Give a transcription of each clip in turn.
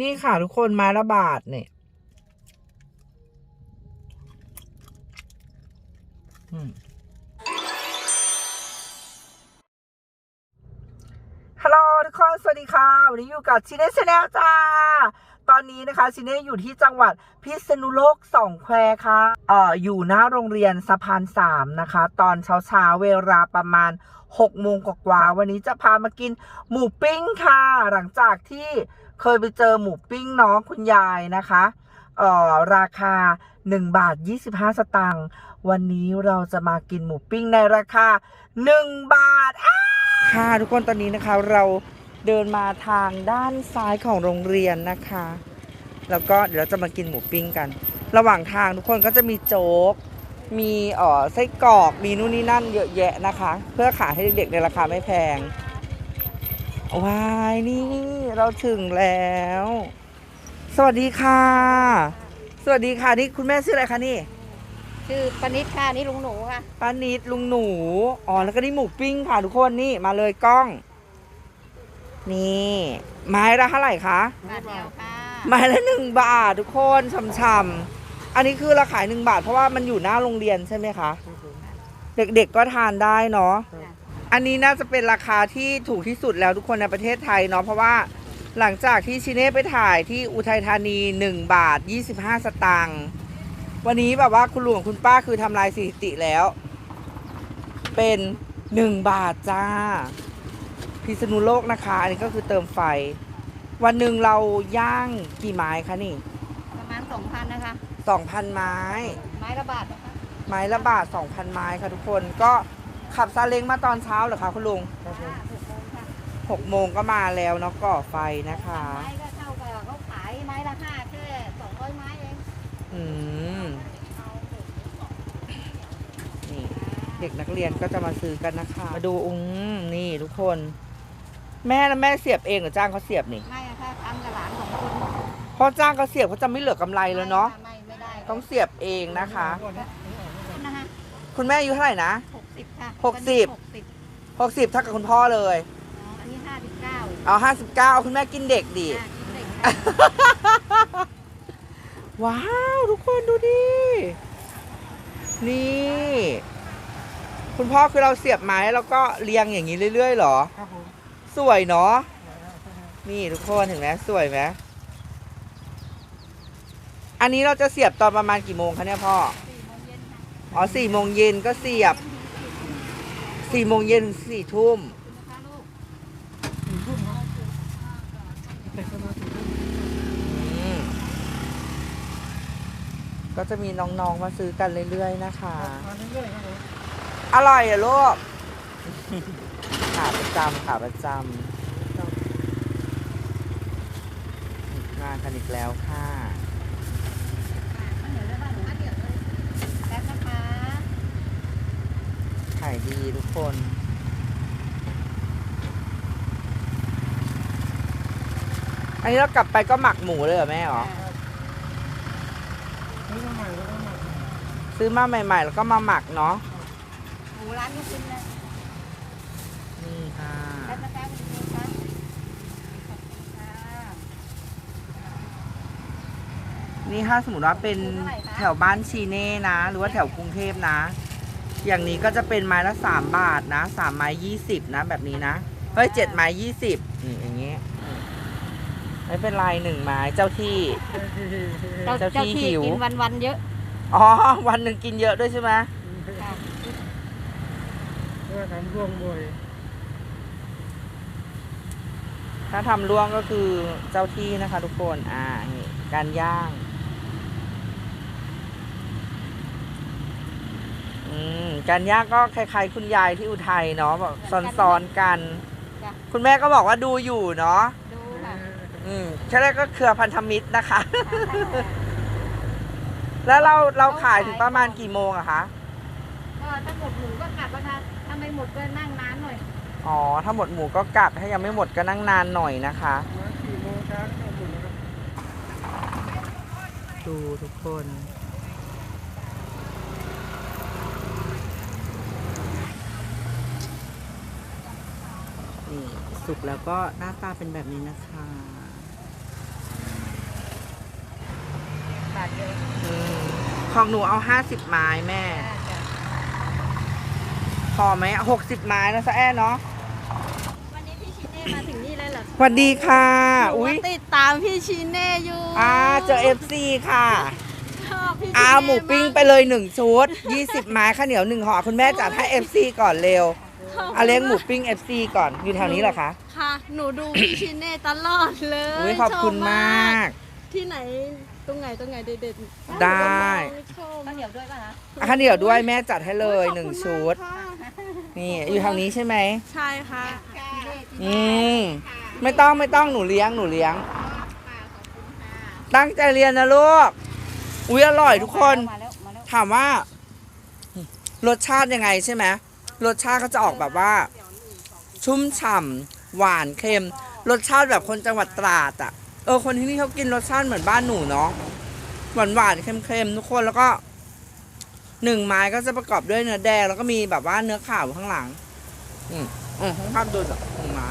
นี่ค่ะทุกคนม้ละบาทเนี่ยฮัลโหลทุกคน สวัสดีค่ะ วันนี้อยู่กับชินเน่ชาแนลจ้า ตอนนี้นะคะชินเน่อยู่ที่จังหวัดพิษณุโลกสองแควค่ะเอ่ออยู่หน้าโรงเรียนสะพานสามนะคะ ตอนเช้าเช้าๆเวลาประมาณ6โมงกว่าๆวันนี้จะพามากินหมูปิ้งค่ะ หลังจากที่ เคยไปเจอหมูปิ้งน้องคุณยายนะคะเอ่อราคา 1 บาท 25 สตางค์วันนี้เราจะมากินหมูปิ้งในราคา 1 บาทอ้าค่ะทุกคนตอนนี้นะคะเราเดินมาทางด้านซ้ายของโรงเรียนนะคะ แล้วก็เดี๋ยวเราจะมากินหมูปิ้งกัน ระหว่างทางทุกคนก็จะมีโจ๊ก มีเอ่อไส้กรอก มีนู่นนี่นั่นเยอะแยะนะคะ เพื่อขายให้เด็กๆในราคาไม่แพง ว้ายนี่เราถึงแล้ว สวัสดีค่ะ สวัสดีค่ะนี่คุณแม่ชื่ออะไรคะนี่ชื่อปนิดค่ะนี่ลุงหนูค่ะป้านิดลุงหนูอ๋อแล้วก็นี่หมูปิ้งค่ะทุกคนนี่มาเลยกล้อง นี่ ไม้ละเท่าไหร่คะบาทเดียวค่ะไม้ละหนึ่งบาททุกคนช่ำๆอันนี้คือราขายหนึ่งบาทเพราะว่ามันอยู่หน้าโรงเรียนใช่ไหมคะ เด็กๆก็ทานได้เนาะ อันนี้น่าจะเป็นราคาที่ถูกที่สุดแล้วทุกคนในประเทศไทยเนาะเพราะว่าหลังจากที่ชิเน่ไปถ่ายที่อุทัยธานี 1 บาท 25 สตางค์วันนี้แบบว่าคุณลุงกับคุณป้าคือทำลายสถิติแล้ว เป็น 1 บาทจ้า พิษณุโลกนะคะ อันนี้ก็คือเติมไฟ วันหนึ่งเราย่างกี่ไม้คะนี่ ประมาณสองพันนะคะ 2,000 ไม้ ไม้ละบาทนะคะไม้ละบาท 2,000 ไม้ค่ะทุกคนก็ ขับซาเล้งมาตอนเช้าเหรอคะคุณลุงค่ะถูกต้องค่ะ6โมงก็มาแล้วเนาะก่อไฟนะคะ ไม้ก็เท่ากับเขาขายไม้ละห้าแค่สองร้อยไม้เองอืมเอาเถอะนี่ เด็กนักเรียนก็จะมาซื้อกันนะคะ มาดูอุ้งนี่ทุกคน แม่แล้วแม่เสียบเองหรือจ้างเขาเสียบนี่ ไม่อะค่ะทำกับหลานของคุณเพราะจ้างเขาเสียบเขาจะไม่เหลือกำไรแล้วเนาะ ไม่ไม่ได้ ต้องเสียบเองนะคะนะคะคุณแม่อายุเท่าไหร่นะ หกสิบค่ะหกสิบหกสิบ60เท่ากับคุณพ่อเลย อ๋ออันนี้ห้าสิบเก้าเอา59คุณแม่กินเด็กดิอะคิดเด็กค่ะว้าว ทุกคนดูดิ นี่ คุณพ่อคือเราเสียบไม้แล้วก็เรียงอย่างนี้เรื่อยๆเหรอ ครับผมสวยเนาะ นี่ทุกคนเห็นไหมสวยไหมอันนี้เราจะเสียบตอนประมาณกี่โมงคะเนี่ยพ่ออ๋อสี่โมงเย็นก็เสียบ สี่โมงเย็นถึงสี่ทุ่มนะคะลูกอืมก็จะมีน้องๆมาซื้อกันเรื่อยๆ นะคะ มาเรื่อยๆครับผมอร่อยเหรอะลูก ขาประจำขาประจำมากันอีกแล้วค่ะ เดี๋ยวได้บ้านหนูอะเดี๋ยวเลยแป๊บนะคะ ขายดีทุกคนอันนี้เรากลับไปก็หมักหมูเลยเหรอแม่เหรอซื้อมาใหม่แล้วก็มาซื้อมาใหม่ ๆ แล้วก็มาหมักเนาะหมูร้านนี้กินเลยนี่ค่ะแป๊บนะคะคุณครูคะขอบคุณค่ะนี่ถ้าสมมติว่าเป็นแถวบ้านชีเน่นะ หรือว่าแถวกรุงเทพนะ อย่างนี้ก็จะเป็นไม้ละสามบาทนะสามไม้ยี่สิบนะ แบบนี้นะ เฮ้ยเจ็ดไม้ยี่สิบนี่อย่างงี้อืมไม่เป็นไรหนึ่งไม้เจ้าที่ เจ้าเจ้าที่เจ้าที่หิว กินวันวันๆเยอะ อ๋อ วันหนึ่งกินเยอะด้วยใช่ไหมค่ะเพื่อทำร่วงบ่อยถ้าทำล่วงก็คือเจ้าที่นะคะ ทุกคน อ่านี่การย่าง อืม การย่างก็คล้ายๆ คุณยายที่อุทัยเนาะแบบซ้อนๆกัน จ้ะ คุณแม่ก็บอกว่าดูอยู่เนาะดูค่ะอืมแค่แรกก็เครือพันธมิตรนะคะ แล้วเราเราขายถึงประมาณกี่โมงอะคะก็ถ้าหมดหมูก็กลับแล้วค่ะถ้าไม่หมดก็นั่งนานหน่อยอ๋อถ้าหมดหมูก็กลับถ้ายังไม่หมดก็นั่งนานหน่อยนะคะมาสี่โมงเช้าก็หมดแล้วครับดูทุกคน นี่ สุกแล้วก็หน้าตาเป็นแบบนี้นะคะทเดียวอืมของหนูเอาห้าสิบไม้แม่จ้ะพอไหมหกสิบไม้นะซะแอนเนาะวันนี้พี่ชิเน่มาถึงนี่เลยเหรอสวัสดีค่ะ หนูอุ้ยว่าติดตามพี่ชิเน่อยู่อ่าเจอเอฟซีค่ะ ชอบพี่ชิอาเน่หมูปิ้งไปเลยหนึ่งชุดยี่สิบไม้ข้าวเหนียวหนึ่งห่อคุณแม่จัดให้เอฟซีก่อนเร็วขบคุณ อาเลี้ยงหมูปิ้งเอฟซีก่อนอยู่แถวนี้เหรอคะค่ะ หนูดูพี่ชิเน่ตลอดเลยอุ้ยขอบคุณมาก ที่ไหนตรงไหนตรงไหนเด็ดๆได้ชอบข้าวเหนียวด้วยป่ะคะอะข้าวเหนียวด้วยแม่จัดให้เลยหนึ่งขอบคุณชุดมากค่ะนี่อยู่ทางนี้ใช่ไหมใช่ค่ะ อืมไม่ต้องไม่ต้องหนูเลี้ยงหนูเลี้ยง ตั้งใจเรียนนะลูกอุ้ยอร่อยทุกคน มาแล้วมาแล้วถามว่ารสชาติยังไงใช่ไหม รสชาติก็จะออกแบบว่า ชุ่มฉ่ำหวานเค็ม รสชาติแบบคนจังหวัดตราดอะเออคนที่นี่เขากินรสชาติเหมือนบ้านหนูเนาะหวานหวานๆเค็มๆทุกคนแล้วก็หนึ่งไม้ก็จะประกอบด้วยเนื้อแดงแล้วก็มีแบบว่าเนื้อขาวอยู่ข้างหลัง อืมอืมข้างภาพดูจากหนึ่งไม้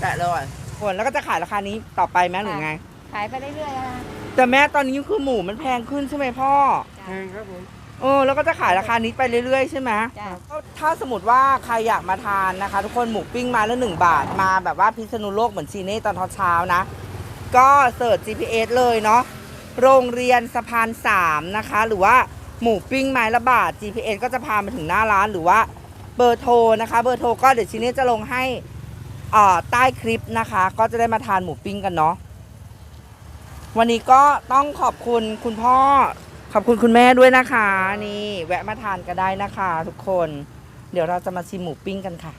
แตะเลยคนแล้วก็จะขายราคานี้ต่อไปไหมหรือไง ขายไปเรื่อยๆนะคะแต่แม่ตอนนี้คือหมูมันแพงขึ้นใช่ไหมพ่อแพงครับผม เออแล้วก็จะขายราคานี้ไปเรื่อยๆใช่ไหมจ้ะถ้าสมมติว่าใครอยากมาทานนะคะ ทุกคนหมูปิ้งมาละหนึ่งบาทมาแบบว่าพิษณุโลกเหมือนชีเน่ตอนเช้าๆนะ ก็เสิร์ช GPS เลยเนาะโรงเรียนสะพาน 3 นะคะ หรือว่าหมูปิ้งไม้ละบาท GPS ก็จะพามาถึงหน้าร้านหรือว่าเบอร์โทรนะคะ เบอร์โทรก็เดี๋ยวชีเน่จะลงให้อ่าใต้คลิปนะคะ ก็จะได้มาทานหมูปิ้งกันเนาะ วันนี้ก็ต้องขอบคุณคุณพ่อ ขอบคุณคุณแม่ด้วยนะคะ นี่แวะมาทานกันได้นะคะ ทุกคน เดี๋ยวเราจะมาชิมหมูปิ้งกันค่ะ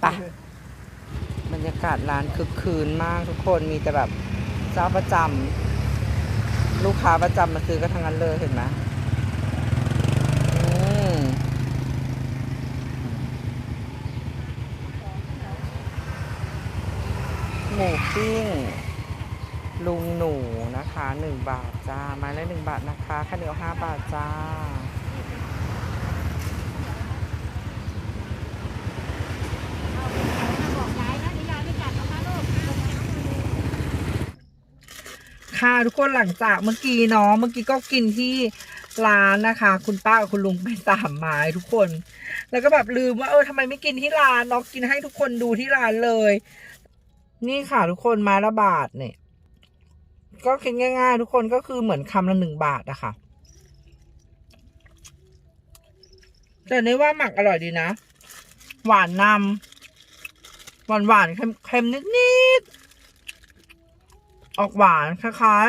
ไปบรรยากาศร้านคึกคืนมากทุกคนมีแต่แบบเจ้าประจำลูกค้าประจำมาซื้อกันทั้งนั้นเลยเห็นไหมหมูปิ้ง ลุงหนูนะคะหนึ่งบาทจ้าไม้ละหนึ่งบาทนะคะข้าวเหนียวห้าบาทจ้าค่ะทุกคนหลังจากเมื่อกี้เนาะเมื่อกี้ก็กินที่ร้านนะคะ คุณป้ากับคุณลุงไปสามไม้ทุกคน แล้วก็แบบลืมว่าเออทำไมไม่กินที่ร้านเนาะกินให้ทุกคนดูที่ร้านเลย นี่ค่ะทุกคนไม้ละบาทเนี่ย ก็คิดง่าย ๆ ทุกคนก็คือเหมือนคำละหนึ่งบาทอะค่ะ แต่นี่ว่าหมักอร่อยดีนะ หวานนำหวานหวานๆเค็มๆนิดๆ ออกหวานคล้าย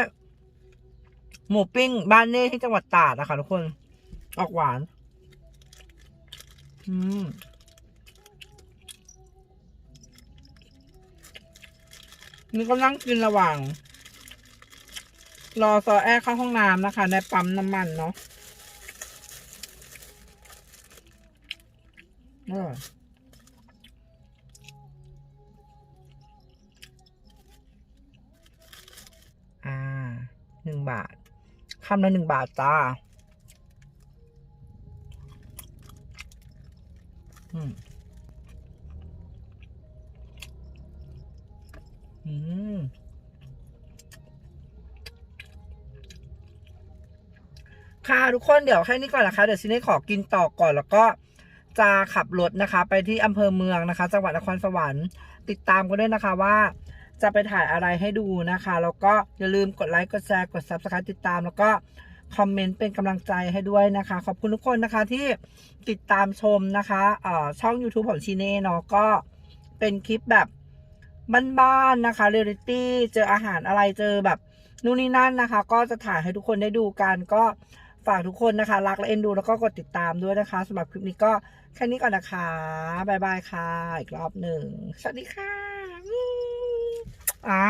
ๆ หมูปิ้งบ้านเน่ที่จังหวัดตราดนะคะทุกคน ออกหวาน อืมนี่ก็นั่งกินระหว่าง รอซอแอร์เข้าห้องน้ำนะคะ ในปั๊มน้ำมันเนาะอร่อยอ่าหนึ่งบาทคำละหนึ่งบาทจ้า ค่ะทุกคนเดี๋ยวแค่นี้ก่อนนะคะ เดี๋ยวซินนี่ขอกินต่อก่อนแล้วก็จะขับรถนะคะ ไปที่อำเภอเมืองนะคะ จังหวัดนครสวรรค์ติดตามกันด้วยนะคะว่าจะไปถ่ายอะไรให้ดูนะคะ แล้วก็อย่าลืมกดไลค์กดแชร์กด subscribe ติดตาม แล้วก็คอมเมนต์เป็นกำลังใจให้ด้วยนะคะ ขอบคุณทุกคนนะคะที่ติดตามชมนะคะเอ่อช่อง YouTube ของชีเน่เนาะก็เป็นคลิปแบบบ้านๆนะคะเรียลิตี้เจออาหารอะไรเจอแบบนู่นนี่นั่นนะคะ ก็จะถ่ายให้ทุกคนได้ดูกันก็ ฝากทุกคนนะคะ รักและเอ็นดู แล้วก็กดติดตามด้วยนะคะสำหรับคลิปนี้ก็แค่นี้ก่อนนะคะบายบายค่ะ อีกรอบหนึ่ง สวัสดีค่ะ อ่า